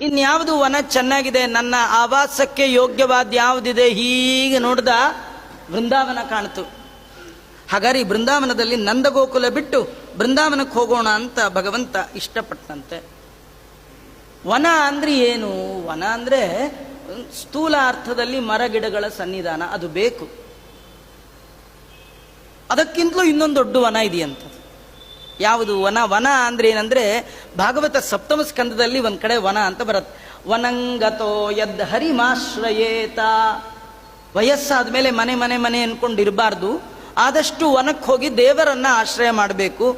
ಇನ್ಯಾವುದು ವನ ಚೆನ್ನಾಗಿದೆ, ನನ್ನ ಆವಾಸಕ್ಕೆ ಯೋಗ್ಯವಾದ ಯಾವುದಿದೆ ಹೀಗೆ ನೋಡ್ದ ಬೃಂದಾವನ ಕಾಣ್ತು. ಹಾಗಾದ್ರೆ ಈ ಬೃಂದಾವನದಲ್ಲಿ ನಂದಗೋಕುಲ ಬಿಟ್ಟು ಬೃಂದಾವನಕ್ಕೆ ಹೋಗೋಣ ಅಂತ ಭಗವಂತ ಇಷ್ಟಪಟ್ಟಂತೆ. ವನ ಅಂದ್ರೆ ಏನು? ವನ ಅಂದ್ರೆ ಸ್ಥೂಲ ಅರ್ಥದಲ್ಲಿ ಮರ ಗಿಡಗಳ ಸನ್ನಿಧಾನ, ಅದು ಬೇಕು. ಅದಕ್ಕಿಂತಲೂ ಇನ್ನೊಂದು ದೊಡ್ಡ ವನ ಇದೆಯಂಥದ್ದು ಯಾವುದು ವನ? ವನ ಅಂದ್ರೆ ಏನಂದ್ರೆ ಭಾಗವತ ಸಪ್ತಮ ಸ್ಕಂದದಲ್ಲಿ ಒಂದ್ ಕಡೆ ವನ ಅಂತ ಬರುತ್ತೆ. ವನಂಗತೋ ಯದ್ ಹರಿಮಾಶ್ರಯೇತ. ವಯಸ್ಸಾದ ಮೇಲೆ ಮನೆ ಮನೆ ಮನೆ ಅನ್ಕೊಂಡು ಇರಬಾರ್ದು ಆದಷ್ಟು ವನಕ್ಕೆ ಹೋಗಿ ದೇವರನ್ನ ಆಶ್ರಯ ಮಾಡಬೇಕು.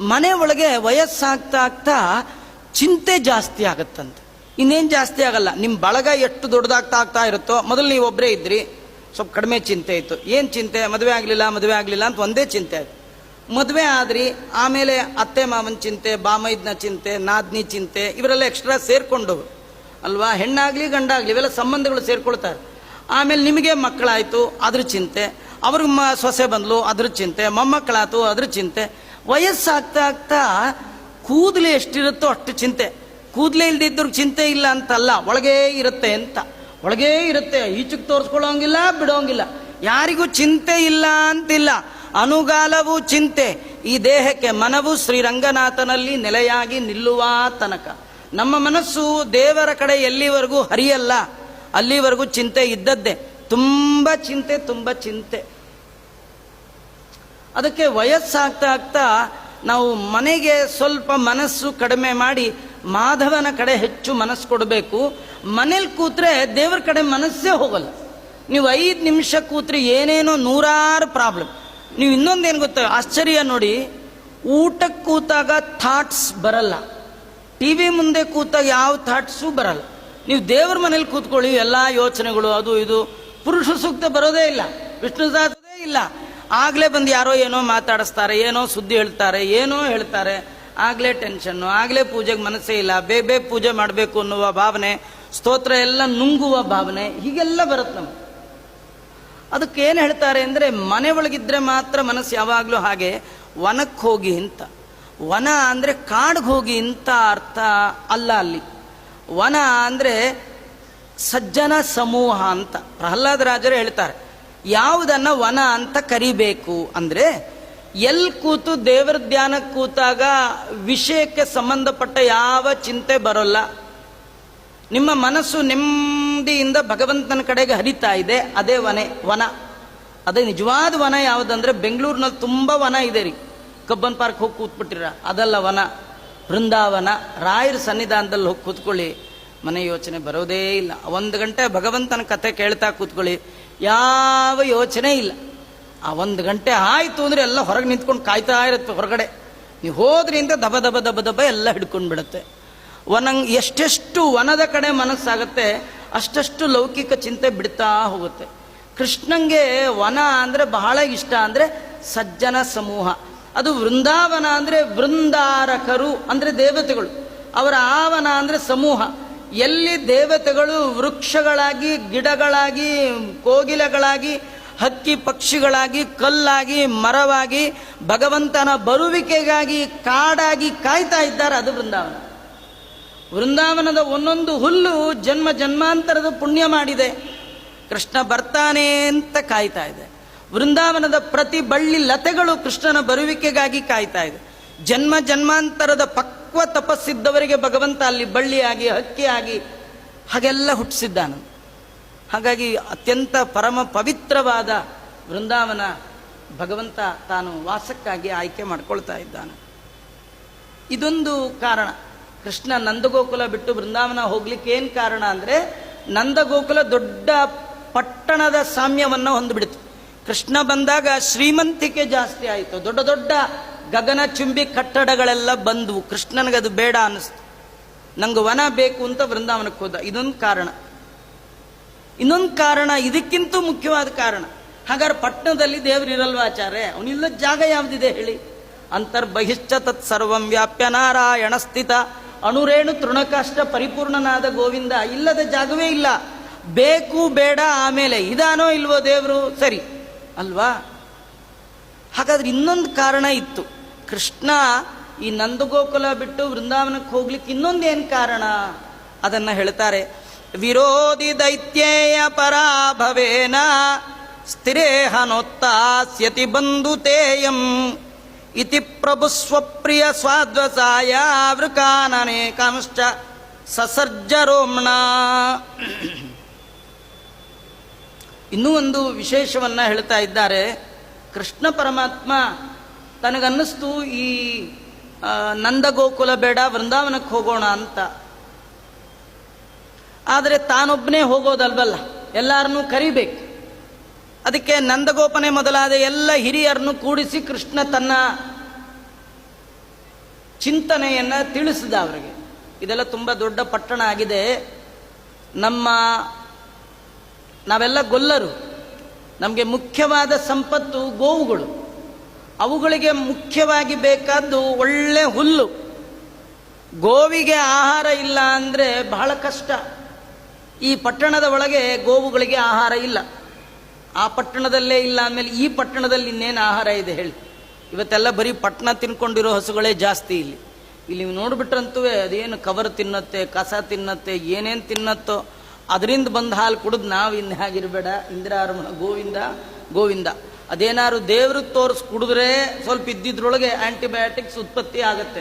ಮನೆ ಒಳಗೆ ವಯಸ್ಸಾಗ್ತಾ ಆಗ್ತಾ ಚಿಂತೆ ಜಾಸ್ತಿ ಆಗತ್ತಂತೆ. ಇನ್ನೇನು ಜಾಸ್ತಿ ಆಗಲ್ಲ. ನಿಮ್ಮ ಬಳಗ ಎಷ್ಟು ದೊಡ್ಡದಾಗ್ತಾ ಆಗ್ತಾ ಇರುತ್ತೋ, ಮೊದಲು ನೀವು ಒಬ್ಬರೇ ಇದ್ರಿ. ಸ್ವಲ್ಪ ಕಡಿಮೆ ಚಿಂತೆ ಇತ್ತು. ಏನು ಚಿಂತೆ? ಮದುವೆ ಆಗಲಿಲ್ಲ ಮದುವೆ ಆಗಲಿಲ್ಲ ಅಂತ ಒಂದೇ ಚಿಂತೆ ಆಯ್ತು. ಮದುವೆ ಆದ್ರಿ, ಆಮೇಲೆ ಅತ್ತೆ ಮಾವನ ಚಿಂತೆ, ಬಾಮೈದ್ನ ಚಿಂತೆ, ನಾದ್ನಿ ಚಿಂತೆ, ಇವರೆಲ್ಲ ಎಕ್ಸ್ಟ್ರಾ ಸೇರ್ಕೊಂಡು ಅಲ್ವಾ? ಹೆಣ್ಣಾಗ್ಲಿ ಗಂಡಾಗ್ಲಿ ಇವೆಲ್ಲ ಸಂಬಂಧಗಳು ಸೇರ್ಕೊಳ್ತಾರೆ. ಆಮೇಲೆ ನಿಮಗೆ ಮಕ್ಕಳಾಯಿತು, ಅದ್ರ ಚಿಂತೆ. ಅವ್ರಿಗೆ ಮ, ಸೊಸೆ ಬಂದ್ಲು, ಅದ್ರ ಚಿಂತೆ. ಮೊಮ್ಮಕ್ಕಳಾಯ್ತು ಅದ್ರ ಚಿಂತೆ. ವಯಸ್ಸಾಗ್ತಾ ಆಗ್ತಾ ಕೂದಲು ಎಷ್ಟಿರುತ್ತೋ ಅಷ್ಟು ಚಿಂತೆ. ಕೂದಲೇ ಇಲ್ದಿದ್ದವ್ರಿಗೆ ಚಿಂತೆ ಇಲ್ಲ ಅಂತಲ್ಲ, ಒಳಗೇ ಇರುತ್ತೆ ಅಂತ. ಒಳಗೇ ಇರುತ್ತೆ. ಈಚೆಗೆ ತೋರಿಸ್ಕೊಳ್ಳೋಂಗಿಲ್ಲ, ಬಿಡೋಂಗಿಲ್ಲ. ಯಾರಿಗೂ ಚಿಂತೆ ಇಲ್ಲ ಅಂತಿಲ್ಲ. ಅನುಗಾಲವು ಚಿಂತೆ. ಈ ದೇಹಕ್ಕೆ ಮನವು ಶ್ರೀರಂಗನಾಥನಲ್ಲಿ ನೆಲೆಯಾಗಿ ನಿಲ್ಲುವ ತನಕ. ನಮ್ಮ ಮನಸ್ಸು ದೇವರ ಕಡೆ ಎಲ್ಲಿವರೆಗೂ ಹರಿಯಲ್ಲ. ಅಲ್ಲಿವರೆಗೂ ಚಿಂತೆ ಇದ್ದದ್ದೇ. ತುಂಬ ಚಿಂತೆ ತುಂಬ ಚಿಂತೆ. ಅದಕ್ಕೆ ವಯಸ್ಸಾಗ್ತಾ ಆಗ್ತಾ ನಾವು ಮನೆಗೆ ಸ್ವಲ್ಪ ಮನಸ್ಸು ಕಡಿಮೆ ಮಾಡಿ ಮಾಧವನ ಕಡೆ ಹೆಚ್ಚು ಮನಸ್ಸು ಕೊಡಬೇಕು. ಮನೇಲಿ ಕೂತ್ರೆ ದೇವರ ಕಡೆ ಮನಸ್ಸೇ ಹೋಗಲ್ಲ. ನೀವು ಐದು ನಿಮಿಷ ಕೂತ್ರೆ ಏನೇನೋ ನೂರಾರು ಪ್ರಾಬ್ಲಮ್ ನೀವು ಇನ್ನೊಂದು ಏನು ಗೊತ್ತಾ, ಆಶ್ಚರ್ಯ ನೋಡಿ. ಊಟಕ್ಕೆ ಕೂತಾಗ ಥಾಟ್ಸ್ ಬರಲ್ಲ. ಟಿ ವಿ ಮುಂದೆ ಕೂತಾಗ ಯಾವ ಥಾಟ್ಸು ಬರಲ್ಲ. ನೀವು ದೇವ್ರ ಮನೇಲಿ ಕೂತ್ಕೊಳ್ಳಿ, ಎಲ್ಲ ಯೋಚನೆಗಳು, ಅದು ಇದು. ಪುರುಷ ಸೂಕ್ತ ಬರೋದೇ ಇಲ್ಲ. ವಿಷ್ಣು ಸಾಧದೇ ಇಲ್ಲ. ಆಗಲೇ ಬಂದು ಯಾರೋ ಏನೋ ಮಾತಾಡಿಸ್ತಾರೆ, ಏನೋ ಸುದ್ದಿ ಹೇಳ್ತಾರೆ, ಏನೋ ಹೇಳ್ತಾರೆ. ಆಗಲೇ ಟೆನ್ಷನ್ನು ಆಗಲೇ ಪೂಜೆಗೆ ಮನಸ್ಸೇ ಇಲ್ಲ. ಬೇಗ ಬೇಗ ಪೂಜೆ ಮಾಡಬೇಕು ಅನ್ನುವ ಭಾವನೆ, ಸ್ತೋತ್ರ ಎಲ್ಲ ನುಂಗುವ ಭಾವನೆ, ಹೀಗೆಲ್ಲ ಬರುತ್ತೆ ನಮ್ಗೆ. ಅದಕ್ಕೆ ಏನು ಹೇಳ್ತಾರೆ ಅಂದರೆ, ಮನೆ ಒಳಗಿದ್ರೆ ಮಾತ್ರ ಮನಸ್ಸು ಯಾವಾಗಲೂ ಹಾಗೆ ವನಕ್ಕೆ ಹೋಗಿ ಅಂತ ವನ ಅಂದರೆ ಕಾಡಿಗೆ ಹೋಗಿ ಅಂತ ಅರ್ಥ ಅಲ್ಲ ಅಲ್ಲಿ. ವನ ಅಂದರೆ ಸಜ್ಜನ ಸಮೂಹ ಅಂತ. ಪ್ರಹ್ಲಾದ ರಾಜರು ಹೇಳ್ತಾರೆ, ಯಾವುದನ್ನ ವನ ಅಂತ ಕರಿಬೇಕು ಅಂದರೆ ಎಲ್ಲಿ ಕೂತು ದೇವರ ಧ್ಯಾನಕ್ಕೆ ಕೂತಾಗ ವಿಷಯಕ್ಕೆ ಸಂಬಂಧಪಟ್ಟ ಯಾವ ಚಿಂತೆ ಬರೋಲ್ಲ. ನಿಮ್ಮ ಮನಸ್ಸು ನೆಮ್ಮದಿಯಿಂದ ಭಗವಂತನ ಕಡೆಗೆ ಹರಿತಾ ಇದೆ, ಅದೇ ವನೆ, ವನ. ಅದೇ ನಿಜವಾದ ವನ ಯಾವುದಂದ್ರೆ ಬೆಂಗಳೂರಿನಲ್ಲಿ ತುಂಬ ವನ ಇದೆ ರೀ. ಕಬ್ಬನ್ ಪಾರ್ಕ್ ಹೋಗಿ ಕೂತ್ಬಿಟ್ಟಿರ, ಅದಲ್ಲ ವನ. ಬೃಂದಾವನ ರಾಯರ ಸನ್ನಿಧಾನದಲ್ಲಿ ಹೋಗಿ ಕೂತ್ಕೊಳ್ಳಿ. ಮನೆ ಯೋಚನೆ ಬರೋದೇ ಇಲ್ಲ. ಒಂದು ಗಂಟೆ ಭಗವಂತನ ಕತೆ ಕೇಳ್ತಾ ಕೂತ್ಕೊಳ್ಳಿ. ಯಾವ ಯೋಚನೆ ಇಲ್ಲ. ಆ ಒಂದು ಗಂಟೆ ಆಯಿತು ಅಂದರೆ ಎಲ್ಲ ಹೊರಗೆ ನಿಂತ್ಕೊಂಡು ಕಾಯ್ತಾ ಇರುತ್ತೆ ಹೊರಗಡೆ. ನೀವು ಹೋದ್ರಿಂದ ದಬ ದಬ ದಬ ದಬ ಎಲ್ಲ ಹಿಡ್ಕೊಂಡು ಬಿಡುತ್ತೆ ವನಂಗೆ ಎಷ್ಟೆಷ್ಟು ವನದ ಕಡೆ ಮನಸ್ಸಾಗುತ್ತೆ ಅಷ್ಟಷ್ಟು ಲೌಕಿಕ ಚಿಂತೆ ಬಿಡ್ತಾ ಹೋಗುತ್ತೆ. ಕೃಷ್ಣಂಗೆ ವನ ಅಂದರೆ ಬಹಳ ಇಷ್ಟ ಅಂದರೆ ಸಜ್ಜನ ಸಮೂಹ. ಅದು ವೃಂದಾವನ ಅಂದರೆ ವೃಂದಾರಕರು ಅಂದರೆ ದೇವತೆಗಳು. ಅವರ ಆವನ ಅಂದರೆ ಸಮೂಹ. ಎಲ್ಲಿ ದೇವತೆಗಳು ವೃಕ್ಷಗಳಾಗಿ, ಗಿಡಗಳಾಗಿ, ಕೋಗಿಲೆಗಳಾಗಿ, ಹಕ್ಕಿ ಪಕ್ಷಿಗಳಾಗಿ, ಕಲ್ಲಾಗಿ, ಮರವಾಗಿ, ಭಗವಂತನ ಬರುವಿಕೆಗಾಗಿ ಕಾಡಾಗಿ ಕಾಯ್ತಾ ಇದ್ದಾರೆ, ಅದು ವೃಂದಾವನ. ವೃಂದಾವನದ ಒಂದೊಂದು ಹುಲ್ಲು ಜನ್ಮ ಜನ್ಮಾಂತರದ ಪುಣ್ಯ ಮಾಡಿದೆ. ಕೃಷ್ಣ ಬರ್ತಾನೆ ಅಂತ ಕಾಯ್ತಾ ಇದೆ. ವೃಂದಾವನದ ಪ್ರತಿ ಬಳ್ಳಿ ಲತೆಗಳು ಕೃಷ್ಣನ ಬರುವಿಕೆಗಾಗಿ ಕಾಯ್ತಾ ಇದೆ. ಜನ್ಮ ಜನ್ಮಾಂತರದ ಪಕ್ವ ತಪಸ್ಸಿದ್ದವರಿಗೆ ಭಗವಂತ ಅಲ್ಲಿ ಬಳ್ಳಿಯಾಗಿ, ಹಕ್ಕಿಯಾಗಿ ಹಾಗೆಲ್ಲ ಹುಟ್ಟಿಸಿದ್ದಾನೆ. ಹಾಗಾಗಿ ಅತ್ಯಂತ ಪರಮ ಪವಿತ್ರವಾದ ವೃಂದಾವನ ಭಗವಂತ ತಾನು ವಾಸಕ್ಕಾಗಿ ಆಯ್ಕೆ ಮಾಡ್ಕೊಳ್ತಾ ಇದ್ದಾನೆ. ಇದೊಂದು ಕಾರಣ. ಕೃಷ್ಣ ನಂದಗೋಕುಲ ಬಿಟ್ಟು ಬೃಂದಾವನ ಹೋಗ್ಲಿಕ್ಕೆ ಏನು ಕಾರಣ ಅಂದರೆ ನಂದಗೋಕುಲ ದೊಡ್ಡ ಪಟ್ಟಣದ ಸಾಮ್ಯವನ್ನು ಹೊಂದ್ಬಿಡ್ತು. ಕೃಷ್ಣ ಬಂದಾಗ ಶ್ರೀಮಂತಿಕೆ ಜಾಸ್ತಿ ಆಯಿತು. ದೊಡ್ಡ ದೊಡ್ಡ ಗಗನಚುಂಬಿ ಕಟ್ಟಡಗಳೆಲ್ಲ ಬಂದವು. ಕೃಷ್ಣನಿಗೆ ಅದು ಬೇಡ ಅನ್ನಿಸ್ತು. ನಂಗೆ ವನ ಬೇಕು ಅಂತ ಬೃಂದಾವನಕ್ಕೆ ಹೋದ. ಇದೊಂದು ಕಾರಣ. ಇನ್ನೊಂದು ಕಾರಣ, ಇದಕ್ಕಿಂತ ಮುಖ್ಯವಾದ ಕಾರಣ. ಹಾಗಾದ್ರೆ ಪಟ್ಟಣದಲ್ಲಿ ದೇವರಿರಲ್ವಾ ಆಚಾರ್ಯ? ಅವನಿಲ್ಲ ಜಾಗ ಯಾವುದಿದೆ ಹೇಳಿ? ಅಂತರ್ಬಹಿಶ್ಚ ತತ್ ಸರ್ವಂ ವ್ಯಾಪ್ಯ ನಾರಾಯಣ ಸ್ಥಿತ. ಅಣುರೇಣು ತೃಣಕಾಷ್ಟ ಪರಿಪೂರ್ಣನಾದ ಗೋವಿಂದ ಇಲ್ಲದ ಜಾಗವೇ ಇಲ್ಲ. ಬೇಕು, ಬೇಡ, ಆಮೇಲೆ ಇದಾನೋ ಇಲ್ವೋ ದೇವರು? ಸರಿ. ಅಲ್ವಾ? ಹಾಗಾದ್ರೆ ಇನ್ನೊಂದು ಕಾರಣ ಇತ್ತು. ಕೃಷ್ಣ ಈ ನಂದಗೋಕುಲ ಬಿಟ್ಟು ವೃಂದಾವನಕ್ಕೆ ಹೋಗ್ಲಿಕ್ಕೆ ಇನ್ನೊಂದೇನು ಕಾರಣ? ಅದನ್ನು ಹೇಳ್ತಾರೆ, ವಿರೋಧಿ ದೈತ್ಯೇಯ ಪರಾಭವೇನ ಬಂಧು ಬಂಧುತೇಯಂ. ಇತಿ ಪ್ರಭು ಸ್ವಪ್ರಿಯ ಸ್ವಾದ್ವಸಾಯ ಸಸರ್ಜ ರೋಮಣ ಇನ್ನೂ ಒಂದು ವಿಶೇಷವನ್ನ ಹೇಳ್ತಾ ಇದ್ದಾರೆ. ಕೃಷ್ಣ ಪರಮಾತ್ಮ ತನಗನ್ನಿಸ್ತು ಈ ನಂದಗೋಕುಲ ಬೇಡ, ವೃಂದಾವನಕ್ಕೆ ಹೋಗೋಣ ಅಂತ. ಆದರೆ ತಾನೊಬ್ಬನೇ ಹೋಗೋದಲ್ವಲ್ಲ, ಎಲ್ಲರನ್ನೂ ಕರಿಬೇಕು. ಅದಕ್ಕೆ ನಂದಗೋಪನೆ ಮೊದಲಾದ ಎಲ್ಲ ಹಿರಿಯರನ್ನು ಕೂಡಿಸಿ ಕೃಷ್ಣ ತನ್ನ ಚಿಂತನೆಯನ್ನು ತಿಳಿಸಿದ ಅವರಿಗೆ. ಇದೆಲ್ಲ ತುಂಬ ದೊಡ್ಡ ಪಟ್ಟಣ ಆಗಿದೆ. ನಮ್ಮ ನಾವೆಲ್ಲ ಗೊಲ್ಲರು. ನಮಗೆ ಮುಖ್ಯವಾದ ಸಂಪತ್ತು ಗೋವುಗಳು. ಅವುಗಳಿಗೆ ಮುಖ್ಯವಾಗಿ ಬೇಕಾದ್ದು ಒಳ್ಳೆ ಹುಲ್ಲು. ಗೋವಿಗೆ ಆಹಾರ ಇಲ್ಲ ಅಂದರೆ ಬಹಳ ಕಷ್ಟ. ಈ ಪಟ್ಟಣದ ಒಳಗೆ ಗೋವುಗಳಿಗೆ ಆಹಾರ ಇಲ್ಲ. ಆ ಪಟ್ಟಣದಲ್ಲೇ ಇಲ್ಲ ಅಂದಮೇಲೆ ಈ ಪಟ್ಟಣದಲ್ಲಿ ಇನ್ನೇನು ಆಹಾರ ಇದೆ ಹೇಳಿ. ಇವತ್ತೆಲ್ಲ ಬರೀ ಪಟ್ಟಣ ತಿನ್ಕೊಂಡಿರೋ ಹಸುಗಳೇ ಜಾಸ್ತಿ ಇಲ್ಲಿ. ಇಲ್ಲಿ ನೀವು ನೋಡ್ಬಿಟ್ರಂತೂ ಅದೇನು ಕವರ್ ತಿನ್ನತ್ತೆ, ಕಸ ತಿನ್ನತ್ತೆ, ಏನೇನು ತಿನ್ನತ್ತೋ, ಅದರಿಂದ ಬಂದ ಹಾಲು ಕುಡಿದು ನಾವು ಇನ್ನು ಹಾಗಿರಬೇಡ. ಇಂದಿರಾರಮಣ, ಗೋವಿಂದ ಗೋವಿಂದ. ಅದೇನಾದ್ರು ದೇವ್ರಿಗೆ ತೋರಿಸಿ ಕುಡಿದ್ರೆ ಸ್ವಲ್ಪ ಇದ್ದಿದ್ರೊಳಗೆ ಆ್ಯಂಟಿಬಯೋಟಿಕ್ಸ್ ಉತ್ಪತ್ತಿ ಆಗತ್ತೆ.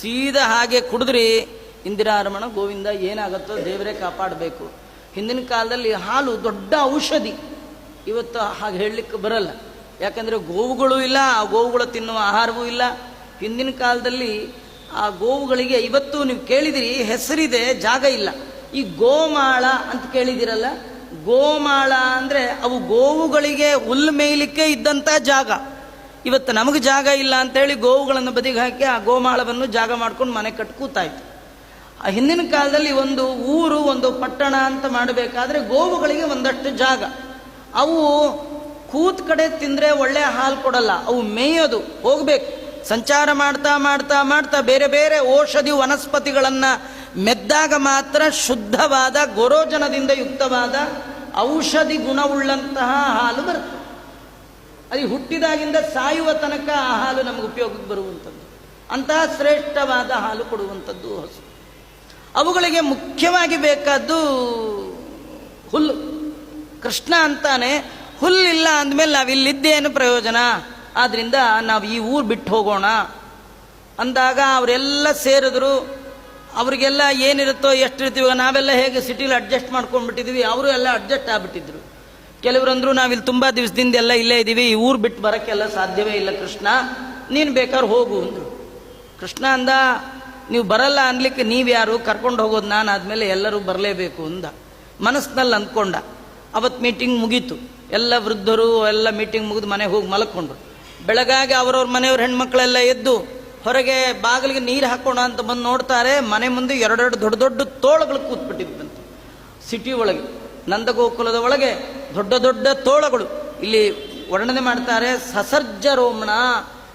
ಸೀದಾ ಹಾಗೆ ಕುಡಿದ್ರಿ, ಇಂದಿರಾರಮಣ, ಗೋವಿಂದ ಏನಾಗುತ್ತೋ ದೇವರೇ ಕಾಪಾಡಬೇಕು. ಹಿಂದಿನ ಕಾಲದಲ್ಲಿ ಹಾಲು ದೊಡ್ಡ ಔಷಧಿ. ಇವತ್ತು ಹಾಗೆ ಹೇಳಲಿಕ್ಕೆ ಬರಲ್ಲ. ಯಾಕಂದರೆ ಗೋವುಗಳು ಇಲ್ಲ, ಆ ಗೋವುಗಳು ತಿನ್ನುವ ಆಹಾರವೂ ಇಲ್ಲ. ಹಿಂದಿನ ಕಾಲದಲ್ಲಿ ಆ ಗೋವುಗಳಿಗೆ ಇವತ್ತು ನೀವು ಕೇಳಿದಿರಿ, ಹೆಸರಿದೆ, ಜಾಗ ಇಲ್ಲ. ಈ ಗೋಮಾಳ ಅಂತ ಕೇಳಿದಿರಲ್ಲ, ಗೋಮಾಳ ಅಂದರೆ ಅವು ಗೋವುಗಳಿಗೆ ಹುಲ್ಲು ಮೇಯ್ಲಿಕ್ಕೆ ಇದ್ದಂಥ ಜಾಗ. ಇವತ್ತು ನಮಗೆ ಜಾಗ ಇಲ್ಲ ಅಂತೇಳಿ ಗೋವುಗಳನ್ನು ಬದಿಗೆ ಹಾಕಿ ಆ ಗೋಮಾಳವನ್ನು ಜಾಗ ಮಾಡ್ಕೊಂಡು ಮನೆ ಕಟ್ಟು ಕೂತಾಯ್ತು. ಆ ಹಿಂದಿನ ಕಾಲದಲ್ಲಿ ಒಂದು ಊರು, ಒಂದು ಪಟ್ಟಣ ಅಂತ ಮಾಡಬೇಕಾದ್ರೆ ಗೋವುಗಳಿಗೆ ಒಂದಷ್ಟು ಜಾಗ. ಅವು ಕೂತ್ ಕಡೆ ತಿಂದ್ರೆ ಒಳ್ಳೆ ಹಾಲು ಕೊಡಲ್ಲ. ಅವು ಮೇಯೋದು, ಹೋಗ್ಬೇಕು. ಸಂಚಾರ ಮಾಡ್ತಾ ಮಾಡ್ತಾ ಮಾಡ್ತಾ ಬೇರೆ ಬೇರೆ ಔಷಧಿ ವನಸ್ಪತಿಗಳನ್ನ ಮೆದ್ದಾಗ ಮಾತ್ರ ಶುದ್ಧವಾದ ಗೊರೋಜನದಿಂದ ಯುಕ್ತವಾದ ಔಷಧಿ ಗುಣವುಳ್ಳಂತಹ ಹಾಲು ಬರುತ್ತೆ. ಅದು ಹುಟ್ಟಿದಾಗಿಂದ ಸಾಯುವ ತನಕ ಆ ಹಾಲು ನಮಗೆ ಉಪಯೋಗಕ್ಕೆ ಬರುವಂಥದ್ದು. ಅಂತಹ ಶ್ರೇಷ್ಠವಾದ ಹಾಲು ಕೊಡುವಂಥದ್ದು ಹಸು ಅವುಗಳಿಗೆ ಮುಖ್ಯವಾಗಿ ಬೇಕಾದ್ದು ಹುಲ್ಲು. ಕೃಷ್ಣ ಅಂತಾನೆ, ಹುಲ್ಲಿಲ್ಲ ಅಂದಮೇಲೆ ನಾವಿಲ್ಲಿದ್ದೇನು ಪ್ರಯೋಜನ? ಆದ್ರಿಂದ ನಾವು ಈ ಊರು ಬಿಟ್ಟು ಹೋಗೋಣ. ಅಂದಾಗ ಅವರೆಲ್ಲ ಸೇರಿದ್ರು. ಅವರಿಗೆಲ್ಲ ಏನಿರುತ್ತೋ ಎಷ್ಟಿರ್ತೀವೋ ನಾವೆಲ್ಲ ಹೇಗೆ ಸಿಟಿಲಿ ಅಡ್ಜಸ್ಟ್ ಮಾಡ್ಕೊಂಡ್ಬಿಟ್ಟಿದ್ವಿ, ಅವರು ಎಲ್ಲ ಅಡ್ಜಸ್ಟ್ ಆಗ್ಬಿಟ್ಟಿದ್ರು. ನಾವು ನಾವಿಲ್ಲಿ ತುಂಬ ದಿವಸದಿಂದ ಎಲ್ಲ ಇಲ್ಲೇ ಇದ್ದೀವಿ ಈ ಊರು ಬಿಟ್ಟು ಬರೋಕ್ಕೆಲ್ಲ ಸಾಧ್ಯವೇ ಇಲ್ಲ ಕೃಷ್ಣ, ನೀನು ಬೇಕಾದ್ರೆ ಹೋಗು ಅಂದರು. ಕೃಷ್ಣ ಅಂದ, ನೀವು ಬರಲ್ಲ ಅನ್ಲಿಕ್ಕೆ ನೀವ್ಯಾರು, ಕರ್ಕೊಂಡು ಹೋಗೋದು ನಾನು ಆದಮೇಲೆ ಎಲ್ಲರೂ ಬರಲೇಬೇಕು ಅಂದ. ಮನಸ್ಸಿನಲ್ಲಿ ಅಂದ್ಕೊಂಡ. ಅವತ್ತು ಮೀಟಿಂಗ್ ಮುಗೀತು. ಎಲ್ಲ ವೃದ್ಧರು, ಎಲ್ಲ ಮೀಟಿಂಗ್ ಮುಗಿದು ಮನೆಗೆ ಹೋಗಿ ಮಲ್ಕೊಂಡ್ರು. ಬೆಳಗಾಗಿ ಅವರವ್ರ ಮನೆಯವ್ರ ಹೆಣ್ಮಕ್ಳೆಲ್ಲ ಎದ್ದು ಹೊರಗೆ ಬಾಗಿಲಿಗೆ ನೀರು ಹಾಕೋಣ ಅಂತ ಬಂದು ನೋಡ್ತಾರೆ. ಮನೆ ಮುಂದೆ ಎರಡೆರಡು ದೊಡ್ಡ ದೊಡ್ಡ ತೋಳಗಳು ಕೂತ್ಬಿಟ್ಟಿದ್ದಂತೆ. ಸಿಟಿ ಒಳಗೆ, ನಂದಗೋಕುಲದ ಒಳಗೆ ದೊಡ್ಡ ದೊಡ್ಡ ತೋಳಗಳು. ಇಲ್ಲಿ ವರ್ಣನೆ ಮಾಡ್ತಾರೆ, ಸಸರ್ಜ ರೋಮಣ,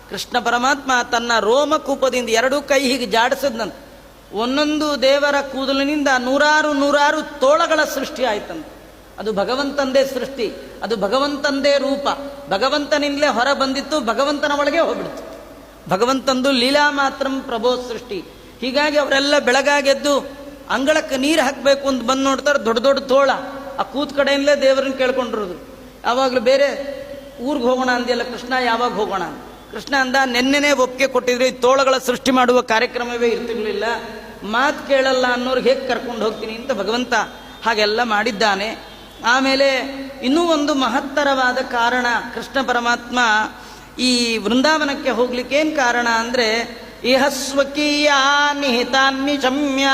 ಕೃಷ್ಣ ಪರಮಾತ್ಮ ತನ್ನ ರೋಮಕೂಪದಿಂದ ಎರಡೂ ಕೈ ಹೀಗೆ ಜಾಡಿಸಿದ್ನಂತೆ. ಒಂದೊಂದು ದೇವರ ಕೂದಲಿನಿಂದ ನೂರಾರು ನೂರಾರು ತೋಳಗಳ ಸೃಷ್ಟಿ ಆಯ್ತಂತ. ಅದು ಭಗವಂತಂದೇ ಸೃಷ್ಟಿ, ಅದು ಭಗವಂತಂದೇ ರೂಪ. ಭಗವಂತನಿಂದಲೇ ಹೊರ ಬಂದಿತ್ತು, ಭಗವಂತನ ಒಳಗೆ ಹೋಗ್ಬಿಡ್ತು. ಭಗವಂತಂದು ಲೀಲಾ ಮಾತ್ರಂ ಪ್ರಭೋ ಸೃಷ್ಟಿ. ಹೀಗಾಗಿ ಅವರೆಲ್ಲ ಬೆಳಗಾಗೆದ್ದು ಅಂಗಳಕ್ಕೆ ನೀರು ಹಾಕಬೇಕು ಅಂತ ಬಂದು ನೋಡ್ತಾರೆ, ದೊಡ್ಡ ದೊಡ್ಡ ತೋಳ. ಆ ಕೂತ್ ಕಡೆಯಿಂದಲೇ ದೇವರನ್ನ ಕೇಳ್ಕೊಂಡಿರೋದು. ಯಾವಾಗಲೂ ಬೇರೆ ಊರಿಗೆ ಹೋಗೋಣ ಅಂದಿಲ್ಲ ಕೃಷ್ಣ ಯಾವಾಗ ಹೋಗೋಣ. ಕೃಷ್ಣ ಅಂದ, ನೆನ್ನೆನೇ ಒಪ್ಪಿಗೆ ಕೊಟ್ಟಿದ್ರು, ಈ ತೋಳಗಳ ಸೃಷ್ಟಿ ಮಾಡುವ ಕಾರ್ಯಕ್ರಮವೇ ಇರ್ತಿರ್ಲಿಲ್ಲ. ಮಾತು ಕೇಳಲ್ಲ ಅನ್ನೋರು ಹೇಗೆ ಕರ್ಕೊಂಡು ಹೋಗ್ತೀನಿ ಅಂತ ಭಗವಂತ ಹಾಗೆಲ್ಲ ಮಾಡಿದ್ದಾನೆ. ಆಮೇಲೆ ಇನ್ನೂ ಒಂದು ಮಹತ್ತರವಾದ ಕಾರಣ ಕೃಷ್ಣ ಪರಮಾತ್ಮ ಈ ವೃಂದಾವನಕ್ಕೆ ಹೋಗ್ಲಿಕ್ಕೆ ಏನು ಕಾರಣ ಅಂದರೆ ಇಹ ಸ್ವಕೀಯ ನಿಹಿತಾನ್ನಿ ಶಮ್ಯ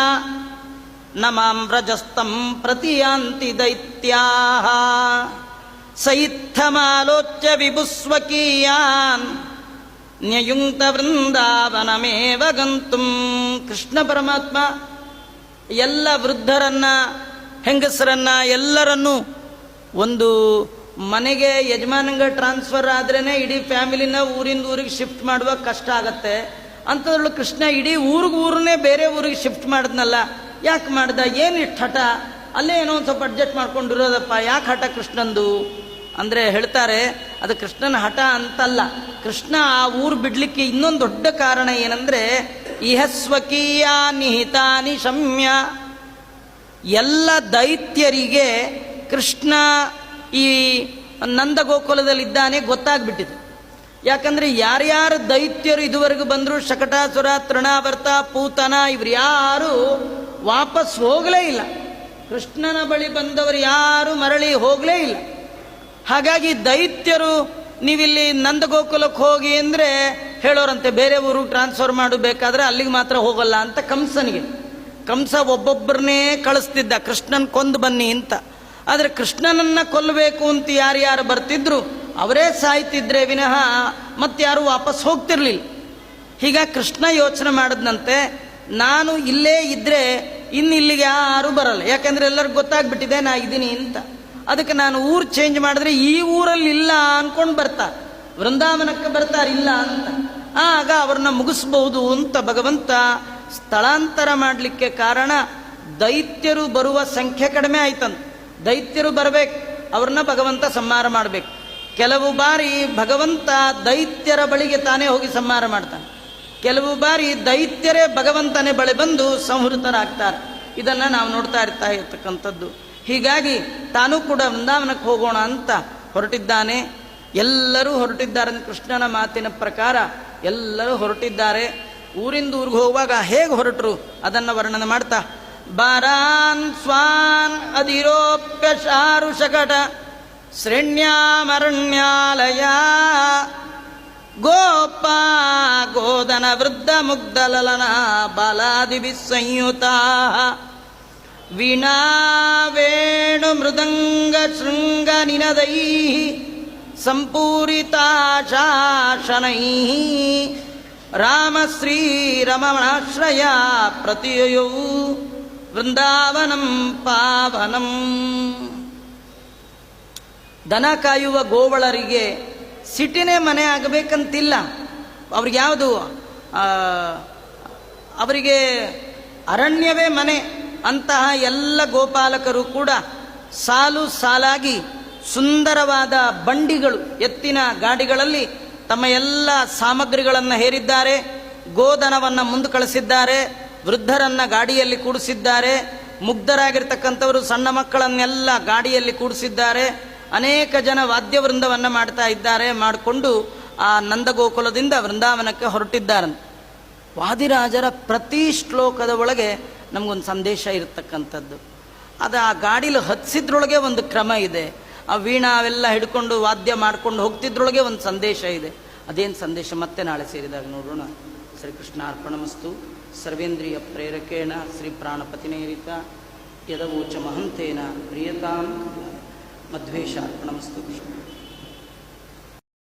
ನಮಾಂ ವ್ರಜಸ್ತಂ ಪ್ರತಿಯಾಂತಿ ದೈತ್ಯಾಹ ಸೈತ್ಥಮಾಲೋಚ್ಯ ವಿಭುಸ್ವಕೀಯಾನ್ ನ್ಯಯುಂಕ್ತ ವೃಂದಾವನಮೇವ ಗಂತುಂ. ಕೃಷ್ಣ ಪರಮಾತ್ಮ ಎಲ್ಲ ವೃದ್ಧರನ್ನ ಹೆಂಗಸರನ್ನ ಎಲ್ಲರನ್ನು ಒಂದು ಮನೆಗೆ ಯಜಮಾನಂಗೆ ಟ್ರಾನ್ಸ್ಫರ್ ಆದ್ರೇನೆ ಇಡೀ ಫ್ಯಾಮಿಲಿನ ಊರಿಂದ ಊರಿಗೆ ಶಿಫ್ಟ್ ಮಾಡುವ ಕಷ್ಟ ಆಗತ್ತೆ. ಅಂಥದ್ರೊಳಗೆ ಕೃಷ್ಣ ಇಡೀ ಊರಿಗೆ ಊರನ್ನೇ ಬೇರೆ ಊರಿಗೆ ಶಿಫ್ಟ್ ಮಾಡಿದ್ನಲ್ಲ, ಯಾಕೆ ಮಾಡ್ದ? ಏನು ಇಷ್ಟು ಹಠ? ಅಲ್ಲೇ ಏನೋ ಒಂದು ಸ್ವಲ್ಪ ಅಡ್ಜಸ್ಟ್ ಮಾಡ್ಕೊಂಡಿರೋದಪ್ಪ, ಯಾಕೆ ಹಠ ಕೃಷ್ಣಂದು? ಅಂದರೆ ಹೇಳ್ತಾರೆ, ಅದು ಕೃಷ್ಣನ ಹಠ ಅಂತಲ್ಲ. ಕೃಷ್ಣ ಆ ಊರು ಬಿಡಲಿಕ್ಕೆ ಇನ್ನೊಂದು ದೊಡ್ಡ ಕಾರಣ ಏನಂದ್ರೆ ಇಹ ಸ್ವಕೀಯ ನಿಹಿತಾನಿ ಶಮ್ಯ. ಎಲ್ಲ ದೈತ್ಯರಿಗೆ ಕೃಷ್ಣ ಈ ನಂದಗೋಕುಲದಲ್ಲಿದ್ದಾನೆ ಗೊತ್ತಾಗ್ಬಿಟ್ಟಿದೆ. ಯಾಕಂದರೆ ಯಾರ್ಯಾರು ದೈತ್ಯರು ಇದುವರೆಗೂ ಬಂದರು, ಶಕಟಾಸುರ, ತೃಣಾವರ್ತ, ಪೂತನ, ಇವ್ರು ಯಾರು ವಾಪಸ್ ಹೋಗಲೇ ಇಲ್ಲ. ಕೃಷ್ಣನ ಬಳಿ ಬಂದವರು ಯಾರು ಮರಳಿ ಹೋಗಲೇ ಇಲ್ಲ. ಹಾಗಾಗಿ ದೈತ್ಯರು ನೀವಿಲ್ಲಿ ನಂದಗೋಕುಲಕ್ಕೆ ಹೋಗಿ ಅಂದರೆ ಹೇಳೋರಂತೆ, ಬೇರೆ ಊರು ಟ್ರಾನ್ಸ್ಫರ್ ಮಾಡಬೇಕಾದ್ರೆ ಅಲ್ಲಿಗೆ ಮಾತ್ರ ಹೋಗಲ್ಲ ಅಂತ ಕಂಸನಿಗೆ. ಕಂಸ ಒಬ್ಬೊಬ್ಬರನ್ನೇ ಕಳಿಸ್ತಿದ್ದ. ಕೃಷ್ಣನ್ ಕೊಂದು ಬನ್ನಿ ಅಂತ. ಆದರೆ ಕೃಷ್ಣನನ್ನು ಕೊಲ್ಲಬೇಕು ಅಂತ ಯಾರ್ಯಾರು ಬರ್ತಿದ್ರು, ಅವರೇ ಸಾಯ್ತಿದ್ರೆ ವಿನಃ ಮತ್ತಾರು ವಾಪಸ್ ಹೋಗ್ತಿರ್ಲಿಲ್ಲ. ಹೀಗ ಕೃಷ್ಣ ಯೋಚನೆ ಮಾಡಿದ್ನಂತೆ, ನಾನು ಇಲ್ಲೇ ಇದ್ರೆ ಇನ್ನು ಇಲ್ಲಿಗೆ ಯಾರು ಬರಲ್ಲ. ಯಾಕಂದ್ರೆ ಎಲ್ಲರಿಗೂ ಗೊತ್ತಾಗ್ಬಿಟ್ಟಿದೆ, ನಾ ಇದ್ದೀನಿ ಅಂತ. ಅದಕ್ಕೆ ನಾನು ಊರು ಚೇಂಜ್ ಮಾಡಿದ್ರೆ ಈ ಊರಲ್ಲಿ ಇಲ್ಲ ಅನ್ಕೊಂಡು ಬರ್ತಾರೆ. ವೃಂದಾವನಕ್ಕೆ ಬರ್ತಾರೆ ಇಲ್ಲ ಅಂತ. ಆಗ ಅವ್ರನ್ನ ಮುಗಿಸ್ಬಹುದು ಅಂತ ಭಗವಂತ ಸ್ಥಳಾಂತರ ಮಾಡಲಿಕ್ಕೆ ಕಾರಣ ದೈತ್ಯರು ಬರುವ ಸಂಖ್ಯೆ ಕಡಿಮೆ ಆಯ್ತಂತ. ದೈತ್ಯರು ಬರಬೇಕು, ಅವ್ರನ್ನ ಭಗವಂತ ಸಂಹಾರ ಮಾಡಬೇಕು. ಕೆಲವು ಬಾರಿ ಭಗವಂತ ದೈತ್ಯರ ಬಳಿಗೆ ತಾನೇ ಹೋಗಿ ಸಂಹಾರ ಮಾಡ್ತಾನೆ. ಕೆಲವು ಬಾರಿ ದೈತ್ಯರೇ ಭಗವಂತನೇ ಬಳಿ ಬಂದು ಸಂಹೃತರಾಗ್ತಾರೆ. ಇದನ್ನ ನಾವು ನೋಡ್ತಾ ಇರ್ತಾ ಇರ್ತಕ್ಕಂಥದ್ದು. ಹೀಗಾಗಿ ತಾನೂ ಕೂಡ ವೃಂದಾವನಕ್ಕೆ ಹೋಗೋಣ ಅಂತ ಹೊರಟಿದ್ದಾನೆ. ಎಲ್ಲರೂ ಹೊರಟಿದ್ದಾರೆ ಕೃಷ್ಣನ ಮಾತಿನ ಪ್ರಕಾರ ಎಲ್ಲರೂ ಹೊರಟಿದ್ದಾರೆ. ಊರಿಂದ ಊರಿಗೆ ಹೋಗುವಾಗ ಹೇಗೆ ಹೊರಟರು ಅದನ್ನು ವರ್ಣನೆ ಮಾಡ್ತಾ ಬಾರಾನ್ ಸ್ವಾನ್ ಅಧಿರೋಪ್ಯ ಶಾರು ಶಕಟ ಶ್ರೇಣ್ಯಾಮರಣ್ಯಾಲಯ ಗೋಪ ಗೋದನ ವೃದ್ಧ ಮುಗ್ಧಲಲನ ಬಾಲಾದಿಭಿ ಸಂಯುತ ವೀಣಾ ವೇಣು ಮೃದಂಗ ಶೃಂಗ ನಿನದೈ ಸಂಪೂರಿತಾ ಶಾಸನೈ ರಾಮ ಶ್ರೀರಮಣಾಶ್ರಯ ಪ್ರತಿಯೋ ವೃಂದಾವನಂ ಪಾವನಂ. ದನ ಕಾಯುವ ಗೋವಳರಿಗೆ ಸಿಟಿನೇ ಮನೆ ಆಗಬೇಕಂತಿಲ್ಲ. ಅವ್ರಿಗೆ ಯಾವುದು? ಅವರಿಗೆ ಅರಣ್ಯವೇ ಮನೆ ಅಂತಹ ಎಲ್ಲ ಗೋಪಾಲಕರು ಕೂಡ ಸಾಲು ಸಾಲಾಗಿ ಸುಂದರವಾದ ಬಂಡಿಗಳು ಎತ್ತಿನ ಗಾಡಿಗಳಲ್ಲಿ ತಮ್ಮ ಎಲ್ಲ ಸಾಮಗ್ರಿಗಳನ್ನು ಹೇರಿದ್ದಾರೆ, ಗೋಧನವನ್ನು ಮುಂದೆ ಕಳಿಸಿದ್ದಾರೆ, ವೃದ್ಧರನ್ನು ಗಾಡಿಯಲ್ಲಿ ಕೂಡಿಸಿದ್ದಾರೆ, ಮುಗ್ಧರಾಗಿರ್ತಕ್ಕಂಥವರು ಸಣ್ಣ ಮಕ್ಕಳನ್ನೆಲ್ಲ ಗಾಡಿಯಲ್ಲಿ ಕೂಡಿಸಿದ್ದಾರೆ, ಅನೇಕ ಜನ ವಾದ್ಯವೃಂದವನ್ನು ಮಾಡ್ತಾ ಇದ್ದಾರೆ ಮಾಡಿಕೊಂಡು ಆ ನಂದಗೋಕುಲದಿಂದ ವೃಂದಾವನಕ್ಕೆ ಹೊರಟಿದ್ದಾರೆ. ವಾದಿರಾಜರ ಪ್ರತಿ ಶ್ಲೋಕದ ಒಳಗೆ ನಮಗೊಂದು ಸಂದೇಶ ಇರತಕ್ಕಂಥದ್ದು. ಅದು ಆ ಗಾಡೀಲಿ ಹತ್ಸಿದ್ರೊಳಗೆ ಒಂದು ಕ್ರಮ ಇದೆ. ಆ ವೀಣಾ ಅವೆಲ್ಲ ಹಿಡ್ಕೊಂಡು ವಾದ್ಯ ಮಾಡ್ಕೊಂಡು ಹೋಗ್ತಿದ್ರೊಳಗೆ ಒಂದು ಸಂದೇಶ ಇದೆ. ಅದೇನು ಸಂದೇಶ ಮತ್ತೆ ನಾಳೆ ಸೇರಿದಾಗ ನೋಡೋಣ. ಶ್ರೀಕೃಷ್ಣ ಅರ್ಪಣಮಸ್ತು. ಸರ್ವೇಂದ್ರಿಯ ಪ್ರೇರಕೇಣ ಶ್ರೀ ಪ್ರಾಣಪತಿನೇರಿತ ಯದವೋಚ ಮಹಂತೇನ ಪ್ರಿಯತಾಂ. ಮಧ್ವೇಶ ಅರ್ಪಣಮಸ್ತು ಕೃಷ್ಣ.